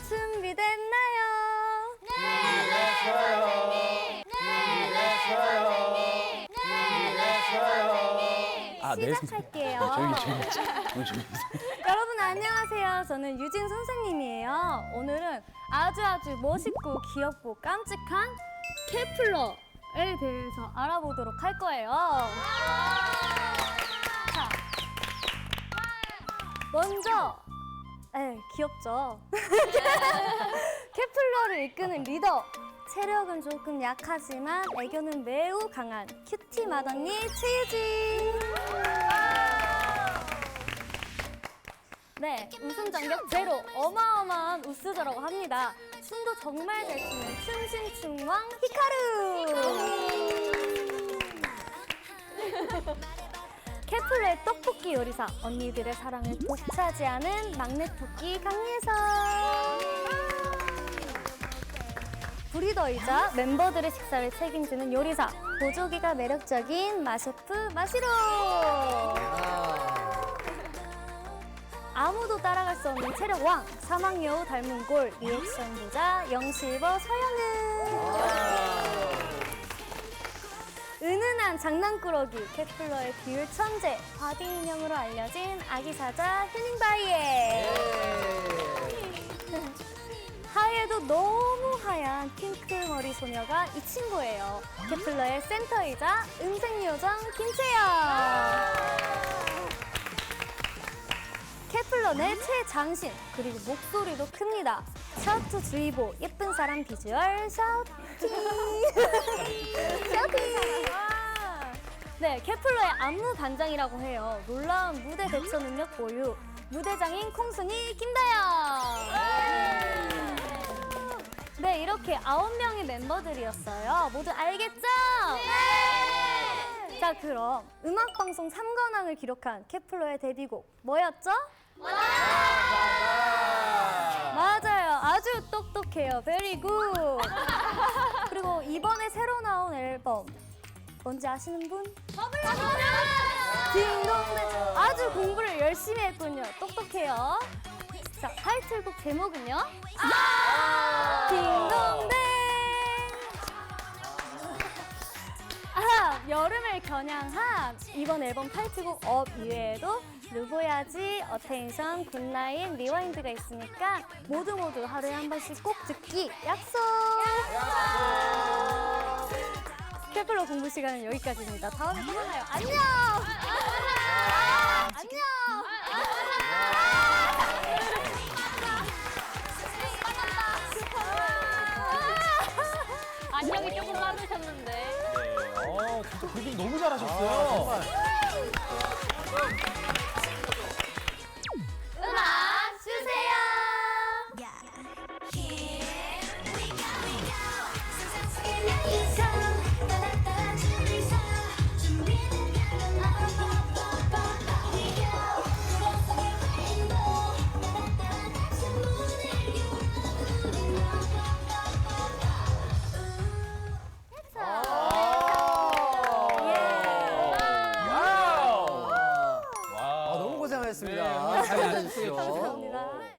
준비됐나요? 아, 네. 시작할게요. 조용히 조용히 조용히, 조용히. 여러분 안녕하세요. 저는 유진 선생님이에요. 오늘은 아주 아주 멋있고 귀엽고 깜찍한 케플러에 대해서 알아보도록 할 거예요. 자, 먼저 에 귀엽죠? 케플러를 이끄는 리더. 체력은 조금 약하지만 애교는 매우 강한 큐티 마더니 최유진. 네, 웃음 장벽 제로 어마어마한 우스저라고 합니다. 춤도 정말 잘 추는 춤신춤왕 히카루. 케플레의 떡볶이 요리사. 언니들의 사랑을 독차지하는 막내 토끼 강예선. 브리더이자 멤버들의 식사를 책임지는 요리사. 보조기가 매력적인 마셰프 마시로. 아무도 따라갈 수 없는 체력 왕. 사막여우 닮은 골. 리액션 부자. 영실버 서영은 은은한 장난꾸러기 캐플러의 비율 천재 바디 인형으로 알려진 아기 사자 휴닝바이에. 하얘도 너무 하얀 핑크 머리 소녀가 이 친구예요. 캐플러의 센터이자 음색 요정 김채영 케플런의 최장신 그리고 목소리도 큽니다. 샤우트 주의보 예쁜 사람 비주얼 샤우티. 샤우티 네 케플러의 안무 반장이라고 해요. 놀라운 무대 대처 능력 보유 무대장인 콩순이 김다영 네 이렇게 아홉 명의 멤버들이었어요. 모두 알겠죠? 네. 자 그럼 음악 방송 3관왕을 기록한 케플러의 데뷔곡 뭐였죠? 맞아요. 아주 똑똑해요. 베리 굿. 그리고 이번에 새로 나온 앨범 뭔지 아시는 분? 딩동댕. 아주 공부를 열심히 했군요. 똑똑해요. 자, 타이틀곡 제목은요? 딩동댕. 아, 여름을 겨냥한 이번 앨범 타이틀곡 업 이외에도 누구야지, 어텐션, 굿나잇, 리와인드가 있으니까 모두 모두 하루에 한 번씩 꼭 듣기 약속! 케플러 공부 시간은 여기까지입니다. 다음에 또 만나요. 안녕! 안녕! 안녕이 조금 많으셨는데. 네, 어 진짜 그림 너무 잘하셨어요. 수고하셨습니다. 네, 잘 앉아주십시오. 감사합니다.